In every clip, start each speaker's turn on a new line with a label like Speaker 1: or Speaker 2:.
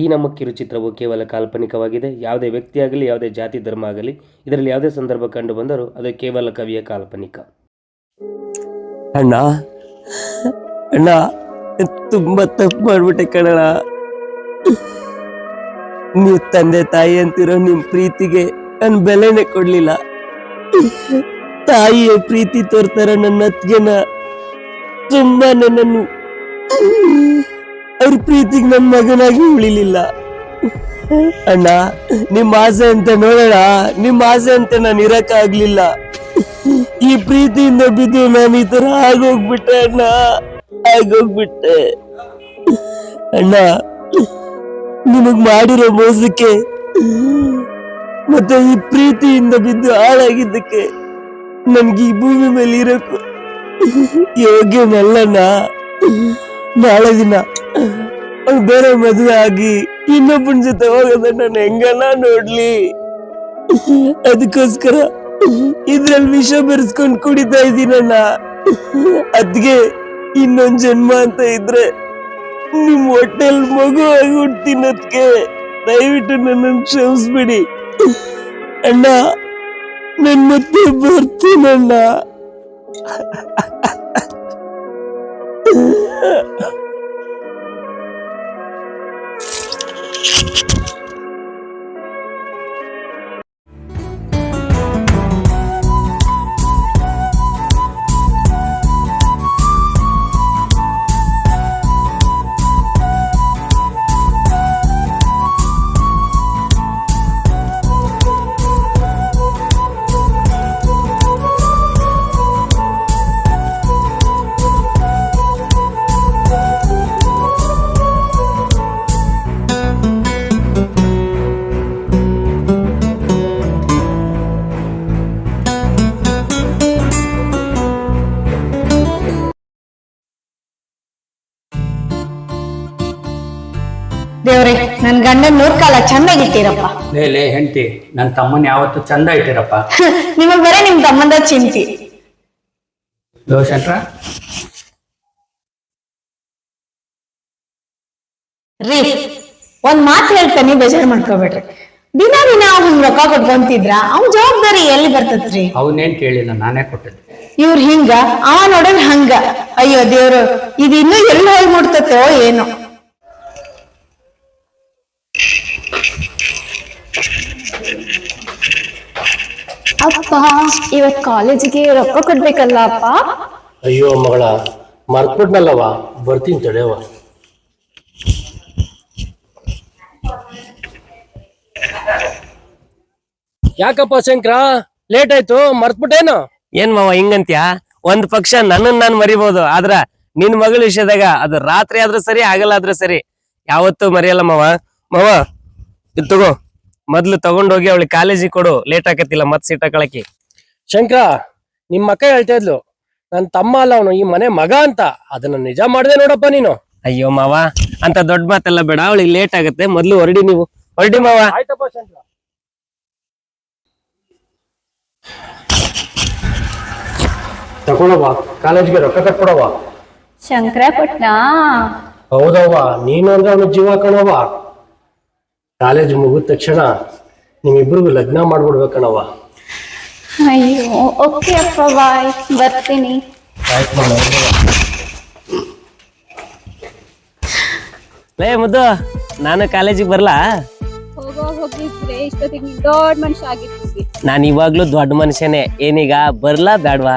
Speaker 1: ಈ ನಮ್ಮ ಕಿರುಚಿತ್ರವು ಕೇವಲ ಕಾಲ್ಪನಿಕವಾಗಿದೆ. ಯಾವುದೇ ವ್ಯಕ್ತಿಯಾಗಲಿ, ಯಾವುದೇ ಜಾತಿ, ಧರ್ಮ ಆಗಲಿ, ಇದರಲ್ಲಿ ಯಾವುದೇ ಸಂದರ್ಭ ಕಂಡು ಬಂದರೂ ಅದು ಕೇವಲ ಕವಿಯ ಕಾಲ್ಪನಿಕ.
Speaker 2: ಅಣ್ಣ ಅಣ್ಣ, ತುಂಬ ತಪ್ಪು ಮಾಡ್ಬಿಟ್ಟೆ ಕಣ ನೀವು ತಂದೆ ತಾಯಿ ಅಂತಿರೋ ನಿಮ್ ಪ್ರೀತಿಗೆ ನನ್ ಬೆಲೆನೆ ಕೊಡ್ಲಿಲ್ಲ. ತಾಯಿಯ ಪ್ರೀತಿ ತೋರ್ತಾರ ನನ್ನ ಅತ್ತಿಗೆನ ತುಂಬಾ ನನ್ನನ್ನು ಅವ್ರ ಪ್ರೀತಿಗೆ ನನ್ನ ಮಗನಾಗಿ ಉಳಿಲಿಲ್ಲ. ಅಣ್ಣ ನಿಮ್ಮ ಆಸೆ ಅಂತ ನೋಡೋಣ. ನಿಮ್ಮ ಆಸೆ ಅಂತ ನಾನು ಇರಕ್ಕಾಗ್ಲಿಲ್ಲ ಈ ಪ್ರೀತಿಯಿಂದ ಬಿದ್ದು ನಾನು ಈ ತರ ಆಗೋಗ್ಬಿಟ್ಟೆ, ಅಣ್ಣ. ಆಗೋಗ್ಬಿಟ್ಟೆ. ಅಣ್ಣ, ನಿಮಗ್ ಮಾಡಿರೋ ಮೋಸಕ್ಕೆ ಮತ್ತೆ ಈ ಪ್ರೀತಿಯಿಂದ ಬಿದ್ದು ಹಾಳಾಗಿದ್ದಕ್ಕೆ ನನ್ಗೆ ಈ ಭೂಮಿ ಮೇಲೆ ಇರಕ್ಕೂ ಯೋಗ್ಯನಲ್ಲಣ್ಣ. ನಾಳೆ ದಿನ ಅವ್ನ್ ಬೇರೆ ಮದುವೆ ಆಗಿ ಇನ್ನೊಬ್ಬನ ಜೊತೆ ಹೋಗೋದ ನಾನು ಹೆಂಗನ ನೋಡ್ಲಿ? ಅದಕ್ಕೋಸ್ಕರ ಇದ್ರಲ್ಲಿ ವಿಷ ಬೆರೆಸ್ಕೊಂಡು ಕುಡಿತಾ ಇದ್ದೀನಣ್ಣ ಅದ್ಗೆ ಇನ್ನೊಂದ್ ಜನ್ಮ ಅಂತ ಇದ್ರೆ ನಿಮ್ ಹೋಟೆಲ್ ಮಗು ಆಗಿ ಹುಡ್ತೀನದ್ಕೆ ದಯವಿಟ್ಟು ನನ್ನನ್ನು ಕ್ಷಮಿಸ್ಬಿಡಿ. ಅಣ್ಣ, ನನ್ ಮತ್ತೆ ಬರ್ತೀನಣ್ಣ.
Speaker 3: ದೇವ್ರೆ ನನ್ ಗಂಡನ್ ನೂರ್ಕಾಲ ಚೆನ್ನಾಗಿಟ್ಟಿರಪ್ಪ
Speaker 4: ಲೇ ಲೇ ಹೆಂಡತಿ ನನ್ನ ತಮ್ಮನ ಯಾವತ್ತು ಚಂದ ಇಟ್ಟಿರಪ್ಪ.
Speaker 3: ನಿಮಗ್ ಬರೇ ನಿಮ್ ತಮ್ಮಂದ ಚಿಂತಿ.
Speaker 4: ದೋಷಂಟ್ರ
Speaker 3: ರೀ ಒಂದ್ ಮಾತು ಹೇಳ್ತಾನೆ ಬೇಜಾರ್ ಮಾಡ್ಕೋಬೇಡ್ರಿ. ದಿನ ದಿನ ಅವ್ನ್ ರೊಕ್ಕ ಕೊಟ್ಕೊಂತಿದ್ರ ಅವ್ನ್ ಜವಾಬ್ದಾರಿ ಎಲ್ಲಿ ಬರ್ತತ್ರಿ?
Speaker 4: ಅವನೇನ್ ಕೇಳಿಲ್ಲ ನಾನೇ ಕೊಟ್ಟಿದ್ದೆ.
Speaker 3: ಇವ್ರ ಹಿಂಗ ಅವ ನೋಡಿದ್ರ ಹಂಗ. ಅಯ್ಯೋ ದೇವ್ರು ಇದು ಇನ್ನೂ ಎಲ್ಲಿ ಹೋಗಿ ಮುಟ್ತತೋ ಏನೋ.
Speaker 5: ಅಪ್ಪ ಇವತ್ ಕಾಲೇಜಿಗೆ ರೊಕ್ಕ ಕೊಡ್ಬೇಕಲ್ಲ ಅಪ್ಪ?
Speaker 6: ಅಯ್ಯೋ ಮಗಳ ಮರ್ತ್ಬಿಟ್ನಲ್ಲವ ಬರ್ತೀನಿ ತಡೆಯವ
Speaker 2: ಯಾಕಪ್ಪ ಶಂಕರ ಲೇಟ್ ಆಯ್ತು ಮರ್ತ್ಬಿಟ್ಟೇನು? ಏನ್ ಮಾವ ಹಿಂಗಂತ್ಯ? ಒಂದ್ ಪಕ್ಷ ನನ್ನನ್ ನಾನ್ ಮರಿಬಹುದು ಆದ್ರ ನಿನ್ ಮಗಳ ವಿಷಯದಾಗ ಅದು ರಾತ್ರಿ ಆದ್ರೂ ಸರಿ ಆಗಲ್ಲ ಆದ್ರೂ ಸರಿ. ಯಾವತ್ತೂ ಮರೆಯಲ್ಲ ಮಾವ. ಮಾವ ಇದ್ ತಗೋ. ಮೊದ್ಲು ತಗೊಂಡೋಗಿ ಅವಳಿಗೆ ಕಾಲೇಜಿಗೆ ಕೊಡು ಲೇಟ್ ಆಕತಿಲ್ಲ ಮತ್ ಸೀಟ್ ಹಾಕೊಳಕಿ
Speaker 7: ಶಂಕರ ನಿಮ್ಮ ಅಕ್ಕ ಹೇಳ್ತಾ ಇದ್ಲು ನನ್ ತಮ್ಮ ಅಲ್ಲ ಅವನು ಈ ಮನೆ ಮಗ ಅಂತ. ಅದನ್ನ ನಿಜ ಮಾಡ್ದೆ ನೋಡಪ್ಪ ನೀನು.
Speaker 2: ಅಯ್ಯೋ ಮಾವ ಅಂತ ದೊಡ್ಡ ಮಾತೆಲ್ಲ ಬೇಡ ಅವಳಿಗೆ ಲೇಟ್ ಆಗತ್ತೆ ಮೊದ್ಲು ಹೊರಡಿ ನೀವು. ಹೊರಡಿ ಮಾವ.
Speaker 7: ಆಯ್ತಪ್ಪ ಶಂಕರ.
Speaker 6: ತಗೊಳವ ಕಾಲೇಜ್ಗೆ ರೊಕ್ಕ ಕಟ್ಕೊಡವ್ವ
Speaker 5: ಶಂಕರ ಪಟ್ನಾ
Speaker 6: ಹೌದವ್ವ ನೀನು ಅಂದ್ರೆ ಅವನು ಜೀವ ಕಣವ ಕಾಲೇಜ್ ಮುಗಿದ ತಕ್ಷಣ ನಿಮ್ಮಿಬ್ರಿಗೂ ಲಗ್ನ ಮಾಡ್ಬಿಡ್ಬೇಕಣವ
Speaker 5: ಅಯ್ಯೋ ಓಕೆ ಅಪ್ಪ ಬಾಯ್. ಬರ್ತೀನಿ.
Speaker 6: ಆಯ್ತು
Speaker 2: ಲೇ ಮುದ್ದು ನಾನು ಕಾಲೇಜಿಗೆ ಬರ್ಲಾ?
Speaker 5: ಹೋಗೋ ಹೋಗಿದ್ರೆ ಇಷ್ಟೊತ್ತಿಗೆ ನೀನ್ ದೊಡ್ಡ ಮನುಷ್ಯ ಆಗಿರ್ತೀವಿ.
Speaker 2: ನಾನು ಇವಾಗ್ಲೂ ದೊಡ್ಡ ಮನುಷ್ಯನೇ. ಏನೀಗ ಬರ್ಲಾ ಬೇಡ್ವಾ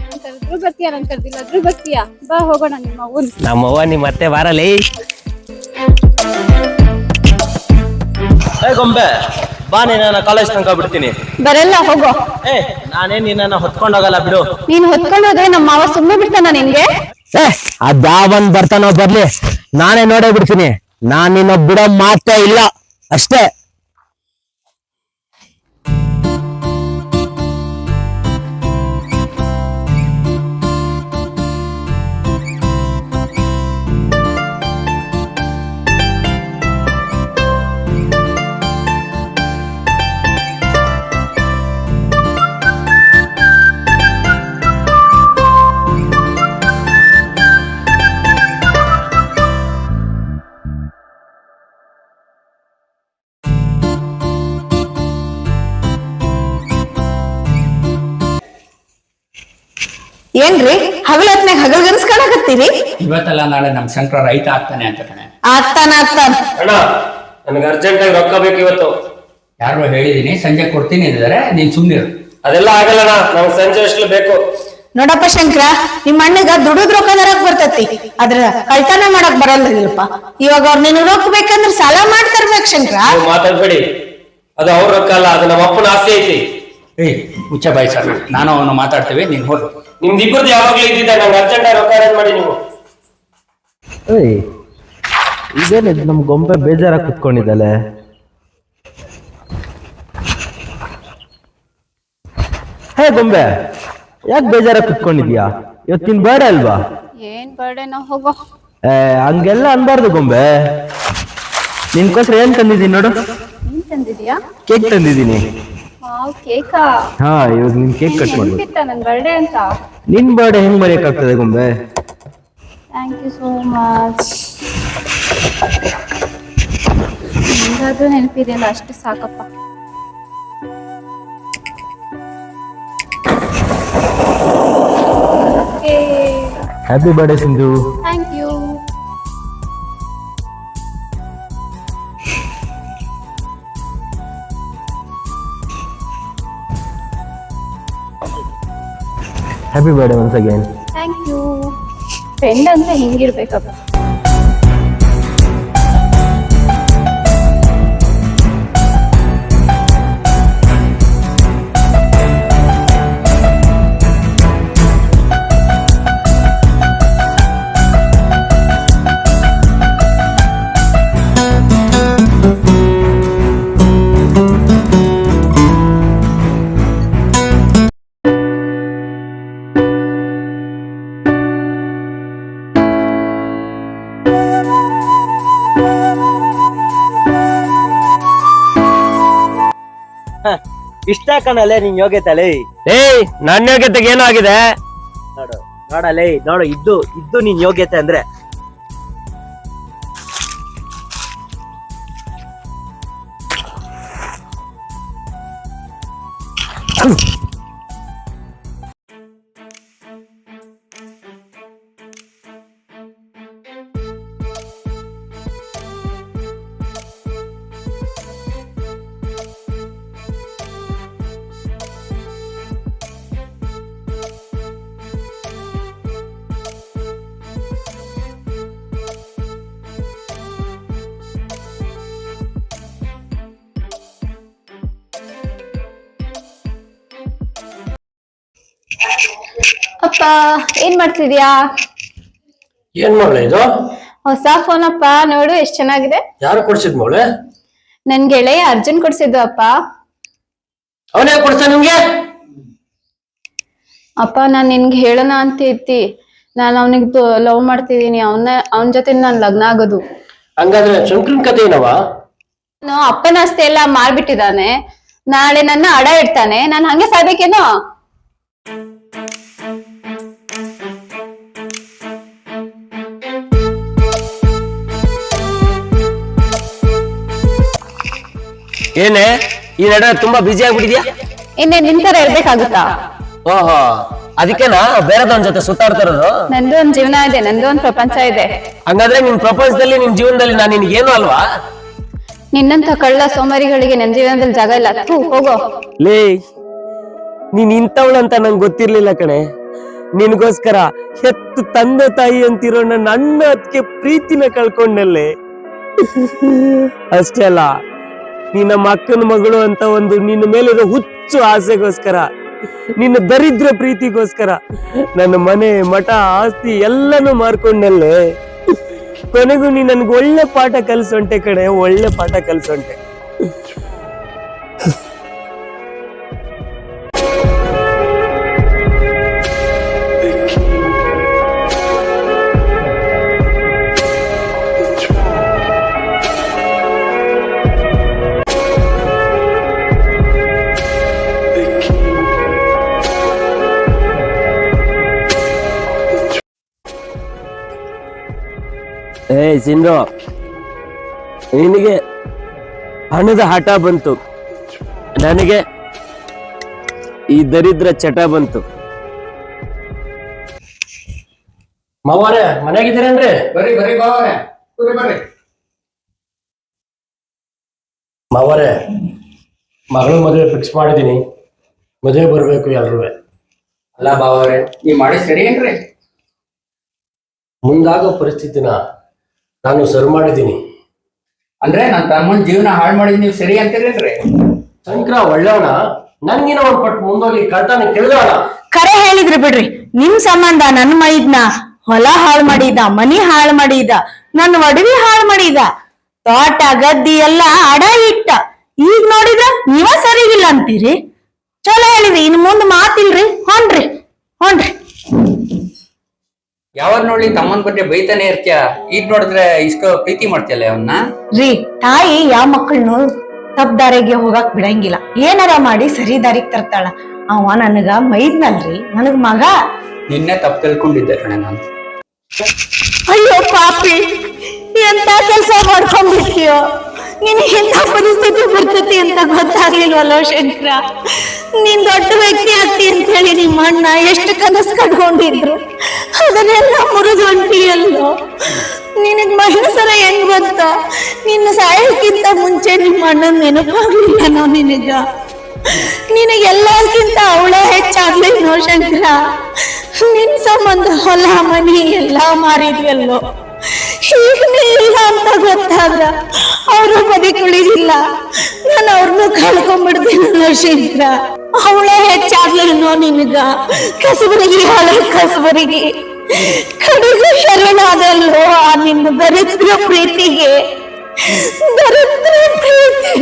Speaker 5: ನನ್ ಕರೆದ್ರು ಬರ್ತೀಯ ನನ್ ಕರ್ದಿಲ್ಲಾದ್ರೂ ಬರ್ತೀಯ? ಬಾ ಹೋಗೋಣ ನಿಮ್ಮ
Speaker 2: ನಮ್ಮವ್ವ ನಿಮ್ಮ ಮತ್ತೆ ಬಾರಲೇ
Speaker 8: ಏ ಗೊಂಬೆ ಬಾ ನಿನ್ನ ಕಾಲೇಜ್ ತನಕ ಬಿಡ್ತೀನಿ.
Speaker 3: ಬರಲ್ಲ ಹೋಗೋ.
Speaker 8: ಏ ನಾನೇನ್ ನಿನ್ನ ಹೊತ್ಕೊಂಡೋಗಲ್ಲ ಬಿಡು.
Speaker 3: ನೀನ್ ಹೊತ್ಕೊಂಡು ಹೋದ್ರೆ ನಮ್ಮ ಮಾವ ಸುಮ್ಮನೆ ಬಿಡ್ತಾನ ನಿನ್ಗೆ
Speaker 2: ಅದ್ಯಾವನ್ ಬರ್ತಾನೋ ಬರ್ಲಿ. ನಾನೇ ನೋಡೇ ಬಿಡ್ತೀನಿ. ನಾನ್ ನಿನ್ನ ಬಿಡೋ ಮಾತೇ ಇಲ್ಲ. ಅಷ್ಟೇ.
Speaker 3: ಏನ್ರಿ? ಹಗಲತ್ನಾಗ ಹಗಲ್ ಗನ್ಸ್ಕೊಳಕತ್ತೀರಿ
Speaker 4: ಇವತ್ತಲ್ಲ ನಾಳೆ ನಮ್ ಶಂಕರ ರೈತ ಆಗ್ತಾನೆ ಅಂತ ಕಣೆ.
Speaker 3: ಆಗ್ತಾನ ಆಗ್ತಾನ.
Speaker 1: ಅಣ್ಣ ನನಗೆ ಅರ್ಜೆಂಟ್ ಆಗಿ ರೊಕ್ಕ ಬೇಕು ಇವತ್ತು.
Speaker 4: ಯಾರೋ ಹೇಳಿದೀನಿ ಸಂಜೆ ಕೊಡ್ತೀನಿ ಅಂದಿದ್ದಾರೆ ನೀನ್ ಸುಮ್ನಿರು.
Speaker 1: ಅದೆಲ್ಲ ಆಗಲ್ಲ ನಮ್ಗೆ ಸಂಜೆ ಅಷ್ಟು ಬೇಕು.
Speaker 3: ನೋಡಪ್ಪ ಶಂಕರ ನಿಮ್ ಅಣ್ಣಗ ದುಡಿದ್ ರೊಕ್ಕ ತರಕ್ ಬರ್ತತಿ. ಅದ್ರ ಕಳ್ತನ ಮಾಡಕ್ ಬರಲ್ಲಪ್ಪ ಇವಾಗ ಅವ್ರ ನಿನ್ ರೊಕ್ಕ ಬೇಕಂದ್ರ ಸಾಲ ಮಾಡ್ತಾರ್ಬೇಕು ಶಂಕರ.
Speaker 1: ನೀವು ಮಾತಾಡ್ಬೇಡಿ. ಅದು ಅವ್ರ ರೊಕ್ಕ ಅಲ್ಲ ಅದು ನಮ್ಮ ಅಪ್ಪನ ಆಸ್ತಿ ಐತಿ.
Speaker 4: ಏಯ್ ಹುಚ್ಚ ಬಾಯ್ ಸರ್ ನಾನು ಅವನು ಮಾತಾಡ್ತೀವಿ ನೀನ್ ಹೋಗು.
Speaker 1: ನಿಮ್ದು ಇಬ್ಬರದ್ದು ಯಾವಾಗ್ಲೂ ಇದ್ದಿದ್ದೆ ನಂಗೆ ಅರ್ಜೆಂಟ್ ಆಗಿ ರೊಕ್ಕ ಅರೇಂಜ್ ಮಾಡಿ ನೀವು.
Speaker 8: ಏಯ್ ಇದೇನಿದು ನಮ್ ಗೊಂಬೆ ಬೇಜಾರಾಗಿ ಕುತ್ಕೊಂಡಿದ್ದಲೆ ಹೇ ಗೊಂಬೆ ಯಾಕೆ ಬೇಜಾರಾಗಿ ಕುತ್ಕೊಂಡಿದ್ಯಾ ಇವತ್ತಿನ ಬೇಡ ಅಲ್ವಾ?
Speaker 5: ಏನ್ ಬರ್ಡೆ ನಾ ಹೋಗೋ.
Speaker 8: ಏ ಹಂಗೆಲ್ಲ ಅನ್ಬಾರ್ದು ಗೊಂಬೆ. ನಿನ್ಕೋಸ್ಕರ ಏನ್ ತಂದಿದ್ದೀನಿ ನೋಡು?
Speaker 5: ನೀನ್ ತಂದಿದ್ಯಾ
Speaker 8: ಕೇಕ್ ತಂದಿದ್ದೀನಿ.
Speaker 5: ಕೇಕಾ
Speaker 8: ಹಾ ಇವಾಗ ನಿನ್ ಕೇಕ್ ಕಟ್ ಮಾಡ್ಬೇಕು
Speaker 5: ನೆನ್ಪಿತ್ತ ನನ್ ಬರ್ಡೇ ಅಂತ?
Speaker 8: ನಿನ್ ಬರ್ಡೇ ಹೆಂಗ್ ಮರೆಯಕ್ಕಾಗ್ತದೆ ಗೊಂಬೆ?
Speaker 5: ಥ್ಯಾಂಕ್ ಯು ಸೋ ಮಚ್ ನಿಂಗಾದ್ರೂ ನೆನಪಿದೆಯಲ್ಲ ಅಷ್ಟು ಸಾಕಪ್ಪ.
Speaker 8: Happy birthday Sindhu
Speaker 5: thank you
Speaker 8: happy birthday once again
Speaker 5: thank you friend ಅಂದ್ರೆ ಹಿಂಗಿರ್ಬೇಕಪ್ಪ.
Speaker 8: ಇಷ್ಟ ಕಣಲೆ ನಿನ್ ಯೋಗ್ಯತಲೆ
Speaker 2: ಏಯ್ ನನ್ನ ಯೋಗ್ಯತೆಗೆ ಏನಾಗಿದೆ
Speaker 8: ನೋಡು ನೋಡಲೆ ನೋಡು ಇದ್ದು ಇದ್ದು ನಿನ್ ಯೋಗ್ಯತೆ ಅಂದ್ರೆ.
Speaker 5: ಅಪ್ಪ ಏನ್ ಮಾಡ್ತಿದ್ಯಾ?
Speaker 6: ಏನ್ ಮಗಳ ಇದು?
Speaker 5: ಹೊಸ ಫೋನ್ ಅಪ್ಪ ನೋಡು ಎಷ್ಟ್ ಚೆನ್ನಾಗಿದೆ.
Speaker 6: ಯಾರು ಕೊಡ್ಸಿದ್ ಮಗಳೇ?
Speaker 5: ನನ್ ಗೆಳೆಯ ಅರ್ಜುನ್ ಕೊಡ್ಸಿದ್ದು ಅಪ್ಪ.
Speaker 6: ಅವನೇ ಕೊಡ್ಸ ನಿಮ್ಗೆ?
Speaker 5: ಅಪ್ಪ ನಾನ್ ನಿನ್ಗೆ ಹೇಳೋಣ ಅಂತ ಇರ್ತಿ ನಾನು ಅವನಿಗೆ ಲವ್ ಮಾಡ್ತಿದೀನಿ ಅವನ ಅವನ ಜೊತೆ ನಾನ್ ಲಗ್ನ ಆಗೋದು.
Speaker 6: ಹಂಗಾದ್ರೆ ಶಂಕರನ್ ಕತೆ ಏನವ?
Speaker 5: ಅವನು ಅಪ್ಪನ ಆಸ್ತಿ ಎಲ್ಲ ಮಾರ್ಬಿಟ್ಟಿದ್ದಾನೆ ನಾಳೆ ನನ್ನ ಅಡ ಇಡ್ತಾನೆ. ನಾನು ಹಂಗೆ ಸಾಯ್ಬೇಕೇನೋ?
Speaker 2: ಏನೇ ಈ ನಡುವೆ ತುಂಬಾ ಬಿಜಿ ಆಗ್ಬಿಟ್ಟಿದ್ಯಾ?
Speaker 5: ಇನ್ನೇ ನಿಂತರ ಇರ್ಬೇಕಾಗುತ್ತಾ?
Speaker 2: ಓಹೋ ಅದಕ್ಕೆನಾ? ಬೇರೆದವನ್ ಜೊತೆ ಸುತ್ತಾಡ್ತಾ ಇರೋದು?
Speaker 5: ನಂದು ಒಂದ್ ಜೀವನ ಇದೆ ನಂದು ಒಂದ್ ಪ್ರಪಂಚ ಇದೆ.
Speaker 2: ಹಂಗಾದ್ರೆ ನಿಮ್ ಪ್ರಪಂಚದಲ್ಲಿ ನಿಮ್ ಜೀವನದಲ್ಲಿ ನಾನು ಏನು ಅಲ್ವಾ?
Speaker 5: ನಿನ್ನಂತ ಕಳ್ಳ ಸೋಮಾರಿಗಳಿಗೆ ನನ್ ಜೀವನದಲ್ಲಿ ಜಾಗ ಇಲ್ಲ. ಥು, ಹೋಗೋ.
Speaker 2: ಲೇ ನೀನ್ ಇಂಥವಳು ಅಂತ ನಂಗೆ ಗೊತ್ತಿರ್ಲಿಲ್ಲ ಕಣೆ. ನಿನ್ಗೋಸ್ಕರ ಹೆತ್ತು ತಂದೆ ತಾಯಿ ಅಂತಿರೋ ನನ್ನ ಅಣ್ಣ ಅದಕ್ಕೆ ಪ್ರೀತಿನ ಕಳ್ಕೊಂಡಲ್ಲೇ. ಅಷ್ಟೇ ಅಲ್ಲ ನೀ ನಮ್ಮ ಅಕ್ಕನ ಮಗಳು ಅಂತ ಒಂದು ನಿನ್ನ ಮೇಲಿರೋ ಹುಚ್ಚು ಆಸೆಗೋಸ್ಕರ, ನಿನ್ನ ದರಿದ್ರ ಪ್ರೀತಿಗೋಸ್ಕರ, ನನ್ನ ಮನೆ, ಮಠ, ಆಸ್ತಿ ಎಲ್ಲನೂ ಮಾರ್ಕೊಂಡಲ್ಲೇ, ಕೊನೆಗೂ ನೀ ನನ್ಗೆ ಒಳ್ಳೆ ಪಾಠ ಕಲಿಸೊಂಟೆ ಕಡೆ ಒಳ್ಳೆ ಪಾಠ ಕಲ್ಸೊಂಟೆ. ಏ ಸಿಂಧು ನಿನಗೆ ಹಣದ ಹಠ ಬಂತು. ನನಗೆ ಈ ದರಿದ್ರ ಚಟ ಬಂತು.
Speaker 6: ಮಾವಾರೆ ಮನೆಯಾಗಿದ್ದೀರೇನ್ರಿ?
Speaker 4: ಬರ್ರಿ ಬರ್ರಿ ಬಾವರೆ ಬರ್ರಿ ಬರ್ರಿ.
Speaker 6: ಮಾವಾರೆ ಮಗಳು ಮದುವೆ ಫಿಕ್ಸ್ ಮಾಡಿದೀನಿ ಮದುವೆ ಬರಬೇಕು ಎಲ್ರೂ
Speaker 4: ಅಲ್ಲ ಬಾವರೇ ನೀವು ಮಾಡಿ ಸರಿ ಏನ್ರಿ?
Speaker 6: ಮುಂದಾಗೋ ಪರಿಸ್ಥಿತಿನ ನಾನು ಸರ್ ಮಾಡಿದ್ದೀನಿ.
Speaker 4: ಅಂದ್ರೆ ನನ್ನ ತಮ್ಮನ ಜೀವನ ಹಾಳು ಮಾಡಿದ್ ನೀವು ಸರಿ ಅಂತೀರೇನ್ರಿ
Speaker 6: ಶಂಕರ ಒಳ್ಳೆಯವನ. ನನ್ಗಿನ ಒಂದ್ ಪಟ್ಟು ಮುಂದೋಗಿ ಕಳ್ತಾನೆ ಕೇಳಿದವಣ
Speaker 3: ಕರೆ ಹೇಳಿದ್ರಿ ಬಿಡ್ರಿ. ನಿಮ್ ಸಂಬಂಧ ನನ್ ಮೈದ್ನ. ಹೊಲ ಹಾಳು ಮಾಡಿದ ಮನಿ ಹಾಳು ಮಾಡಿದ ನನ್ನ ಒಡವಿ ಹಾಳು ಮಾಡಿದ. ತೋಟ ಗದ್ದಿ ಎಲ್ಲ ಅಡ ಇಟ್ಟ. ಈಗ ನೋಡಿದ್ರ ನೀವ ಸರಿಗಿಲ್ಲ ಅಂತೀರಿ? ಚಲೋ ಹೇಳಿದ್ರಿ ಇನ್ ಮುಂದ್ ಮಾತಿಲ್ರಿ. ಹೊನ್ರಿ ಹೊನ್ರಿ
Speaker 4: ಯಾವಾಗ ನೋಡಿ ತಮ್ಮನ್ ಬಗ್ಗೆ ಬೈತಾನೆ ಇರ್ತೀಯ? ಈಗ ನೋಡಿದ್ರೆ ಇಷ್ಟು ಪ್ರೀತಿ ಮಾಡ್ತೀಯಲ್ಲ ಅವನ್ನ
Speaker 3: ರೀ ತಾಯಿ ಯಾವ ಮಕ್ಕಳನ್ನು ತಪ್ಪ ದಾರಿಗೆ ಹೋಗಾಕ್ ಬಿಡಂಗಿಲ್ಲ. ಏನಾರ ಮಾಡಿ ಸರಿ ದಾರಿಗ್ ತರ್ತಾಳ. ಅವ ನನಗ ಮೈದ್ನಲ್ರಿ ನನಗ್ ಮಗ.
Speaker 4: ನಿನ್ನೆ ತಪ್ಪು ತಿಳ್ಕೊಂಡಿದ್ದೆ ಕಣೆ ನಾನು.
Speaker 3: ಅಯ್ಯೋ ಪಾಪಿ ಎಂತ ಕೆಲಸ ಮಾಡ್ಕೊಂಡ್ಬಿಟ್ಟಿಯೋ ನಿನಗೆ ಎಂತ ಪರಿಸ್ಥಿತಿ ಬರ್ತೈತಿ ಅಂತ ಗೊತ್ತಾಗ್ಲಿಲ್ವಲ್ಲೋ ಶಂಕರ? ನೀನ್ ದೊಡ್ಡ ವ್ಯಕ್ತಿ ಆಗ್ತಿ ಅಂತ ಹೇಳಿ ನಿಮ್ಮ ಅಣ್ಣ ಎಷ್ಟು ಕನಸು ಕಟ್ಕೊಂಡಿದ್ರು. ಅದನ್ನೆಲ್ಲ ಮುರಿದು ಹೊಂಟಿಯಲ್ಲೋ ನಿನಗ್ ಮಹೇಶ್ವರ ಹೆಂಗ್ ಗೊತ್ತ? ನಿನ್ನ ಸಾಯಕ್ಕಿಂತ ಮುಂಚೆ ನಿಮ್ಮ ಅಣ್ಣನ ನಾವು ನಿನಗ? ನಿನಗೆಲ್ಲಕ್ಕಿಂತ ಅವಳ ಹೆಚ್ಚಾಗ್ಲೇನೋ ಶಂಕರ? ನಿನ್ ಸಂಬಂಧ ಹೊಲ, ಮನಿ ಎಲ್ಲ ಮಾರಿದ್ವಲ್ಲೋ ಈಗ ನೀ ಇಲ್ಲ ಅಂತ ಗೊತ್ತಾದ್ರ ಅವರು ಬದುಕುಳಿದಿಲ್ಲ ನಾನು ಅವ್ರನ್ನ ಕಳ್ಕೊಂಡ್ಬಿಡ್ತೀನಲ್ಲ ಶೀಘ್ರ. ಅವಳ ಹೆಚ್ಚಾಗ್ಲೇನೋ ನಿನಗ. ಕಸಬರಿಗೆ ಹೊಲ, ಕಸಬರಿಗೆ. ಕಡೆಗೆ ಶರಣಾದಲ್ಲೋ ಆ ನಿನ್ನ ದರಿದ್ರ ಪ್ರೀತಿಗೆ? ದರಿದ್ರ ಪ್ರೀತಿ.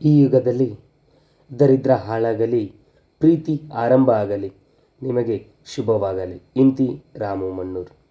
Speaker 1: ಈ ಯುಗದಲ್ಲಿ ದರಿದ್ರ ಹಾಳಾಗಲಿ, ಪ್ರೀತಿ ಆರಂಭ ಆಗಲಿ. ನಿಮಗೆ ಶುಭವಾಗಲಿ. ಇಂತಿ ರಾಮು ಮಣ್ಣೂರು.